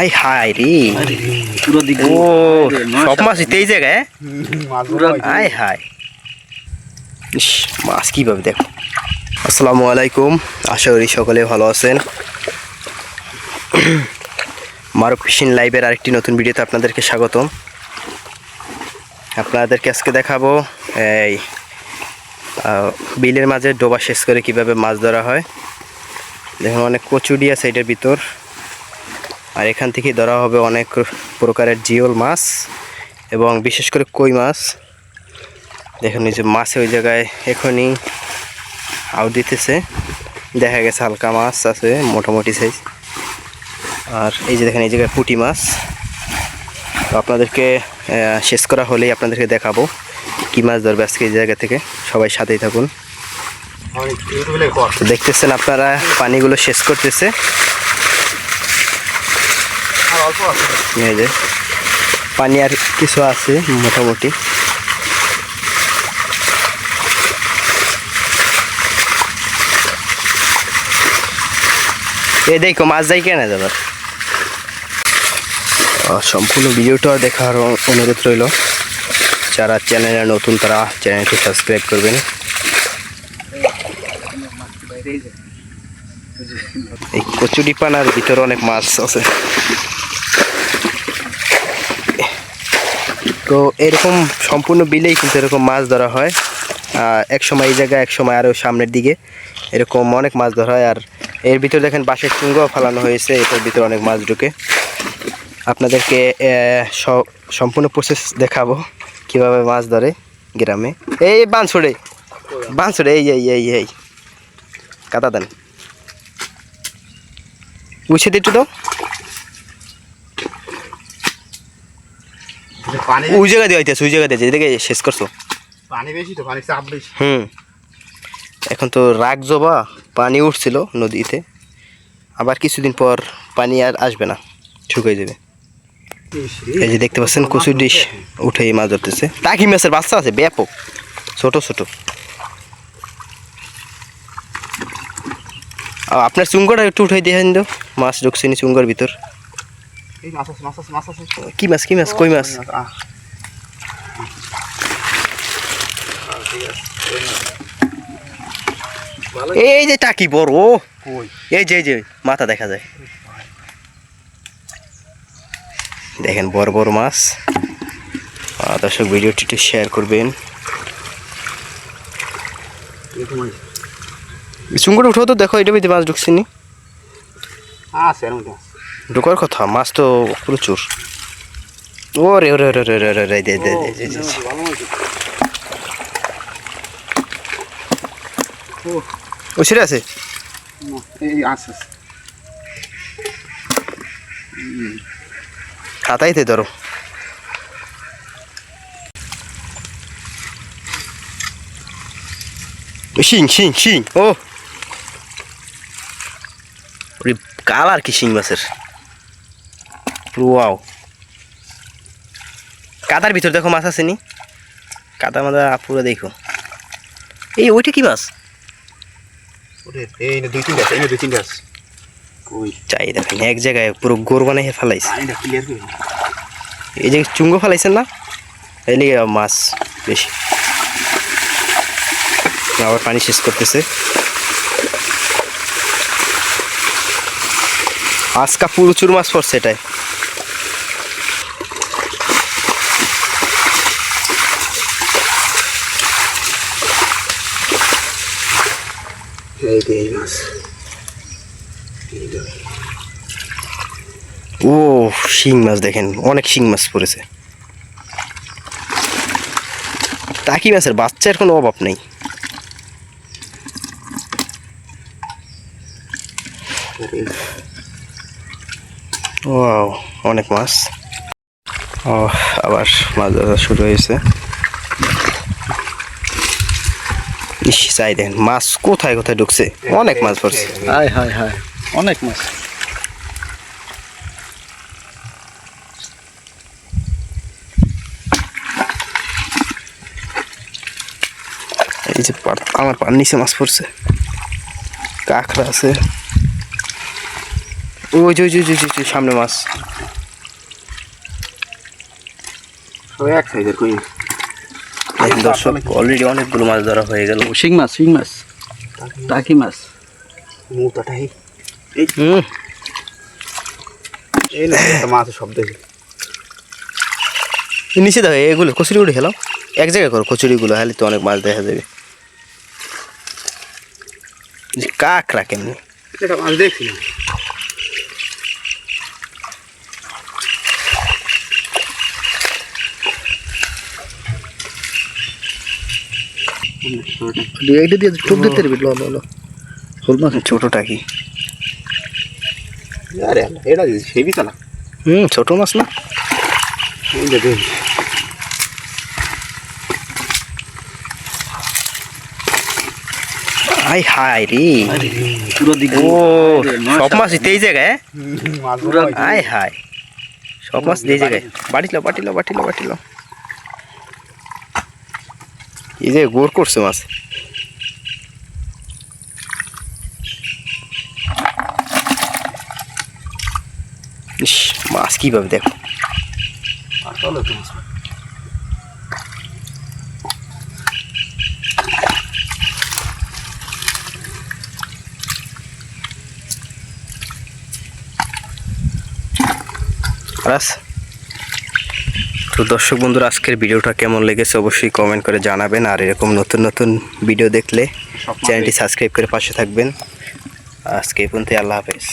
High high রে। পুরো দিক ও সব মাছই তো এই জায়গায় হ্যাঁ? High high. ইস, মাছ কীভাবে দেখো। আসসালামু আলাইকুম। আশা করি সকলে ভালো আছেন। মারুক ফিশিং লাইভের আরেকটি নতুন ভিডিওতে আপনাদেরকে স্বাগতম। আপনাদেরকে আজকে দেখাবো এই বিলের মাঝে ডোবা শেষ করে কীভাবে মাছ ধরা হয়। দেখুন অনেক কচুডি আছে এটার ভিতর। আর এখান থেকে ধরা হবে অনেক প্রকারের জিওল মাছ এবং বিশেষ করে কই মাছ। দেখুন, এই যে মাছে ওই জায়গায় এখনই আউ দিতেছে। দেখা গেছে হালকা মাছ আছে, মোটামুটি সাইজ আর এই যে দেখেন, এই জায়গায় পুঁটি মাছ। তো আপনাদেরকে শেষ করা হলেই আপনাদেরকে দেখাবো কী মাছ ধরবে আজকে এই জায়গা থেকে। সবাই সাথেই থাকুন। দেখতেছেন আপনারা, পানিগুলো শেষ করতেছে। যে, পানি আর কিছু আছে, মোটামুটি। এ দেখো, মাছ যাই কেনা যাবার সম্পূর্ণ ভিডিওটা দেখার অনুরোধ রইল। যারা চ্যানেলে নতুন, তারা চ্যানেলটি সাবস্ক্রাইব করবেন। এই কচুরি পানার ভিতরে অনেক মাছ আছে। তো এরকম সম্পূর্ণ বিলেই কিন্তু এরকম মাছ ধরা হয়। এক সময় এই জায়গায়, এক সময় আরও সামনের দিকে এরকম অনেক মাছ ধরা হয়। আর এর ভিতরে দেখেন বাঁশের চুঙ্গাও ফালানো হয়েছে, এটার ভিতরে অনেক মাছ ঢুকে। আপনাদেরকে সম্পূর্ণ প্রসেস দেখাবো কীভাবে মাছ ধরে গ্রামে। এই বাঁশড়ে বাঁশড়ে এই এই এই এই। কাতা দেন। উঠে দিটু তো ওই জায়গা দিয়ে হইতেছে ওই জায়গা দিয়ে যেদিকে শেষ করছ। পানি বেশি তো পানি চাপ বেশি। হুম। এখন তো রাগ জবা পানি উঠছিল নদীতে। আবার কিছুদিন পর পানি আর আসবে না শুকিয়ে যাবে। এই যে দেখতে পাচ্ছেন কচুর ডিশ উঠে মাছ ধরতেছে। টাকি মাছের বাচ্চা আছে ব্যাপক ছোট ছোট। আপনার চুঙ্গটা একটু উঠাই দিয়ে তো মাছ ঢুকছে নি চুঙ্গর ভিতর। এই মাছ আছে মাছ আছে মাছ আছে। কি মাছ কি মাছ কই মাছ? এই যে টাকি বড় এই যে এই যে মাথা দেখা যায়। দেখেন বড় বড় মাছ। দর্শক ভিডিওটি একটু শেয়ার করবেন। চুঙ্গুর উঠো তো দেখো এটা ভিতরে মাছ ঢুকছে নি। আছে এর মধ্যে ঢোকার কথা? মাছ তো প্রচুর। ও রে রে রে রে রে রে রে দে দে ও সেটা আছে? খাতাইতে ধরো। শিং শিং শিং ও। ওরে কালার কি শিং মাছের? ওয়াও কাদার ভিতর দেখো মাছ আছে নি? কাদা মাদা পুরো দেখো। এই ওইটা কি মাছ? ওরে এই না দুই তিনটা এই না দুই তিনটা আছে কই? চাই দেখেন এক জায়গায় পুরো গোর বানিয়ে ফেলাইছে। এই যে চুঙ্গ ফেলাইছেন না? এই লিগে মাছ বেশি। আবার পানি শেষ করতেছে। আজকা প্রচুর মাছ পড়ছে এটাই এই যে এই মাছ ও শিং মাছ দেখেন, অনেক শিং মাছ পড়েছে। টাকি মাছের বাচ্চার কোনো অভাব নেই। ও অনেক মাছ। ও আবার মাছ ধরা শুরু হয়েছে। ইস চাই দেখেন মাছ কোথায় কোথায় ঢুকছে? অনেক মাছ পড়ছে হাই হাই হাই। অনেক মাছ। এই যে পার- আমার পার নিচে মাছ পড়ছে। কাঁকড়া আছে। ওই যে ওই যে সামনে মাছ। এক সাইজের কই? দর্শক অলরেডি অনেকগুলো মাছ ধরা হয়ে গেল। শিং মাছ শিং মাছ। টাকি মাছ। মুতাটা এই হুম এই না একটা মাছের শব্দ হয়েছে নিচে দেখো এগুলো কচুরিগুলো খেলাও। এক জায়গায় করো কচুরিগুলো হলে তো অনেক মাছ দেখা যাবে। যে কাঁকড়া কেমনি? এটা মাছ দেখছি এইটা দিয়ে টোপ দিতে পারবি ল ল ল। শোল মাছ ছোটটা কি? আরে আল্লাহ, এটা সেবি তো না। হুম ছোট মাছ না। আই হাই রে। পুরো দিক। ও সব মাছ এই জায়গায় আয় হাই সব মাছ এই জায়গায়। বাটিল বাটিল বাটিল বাটিল এই যে গোর করছে মাছ। ইস মাছ কীভাবে দেখো। চলো তো দর্শক বন্ধুরা আজকের ভিডিওটা কেমন লেগেছে অবশ্যই কমেন্ট করে জানাবেন। আর এরকম নতুন নতুন ভিডিও দেখলে চ্যানেলটি সাবস্ক্রাইব করে পাশে থাকবেন। আজকে এই পর্যন্ত আল্লাহ হাফেজ।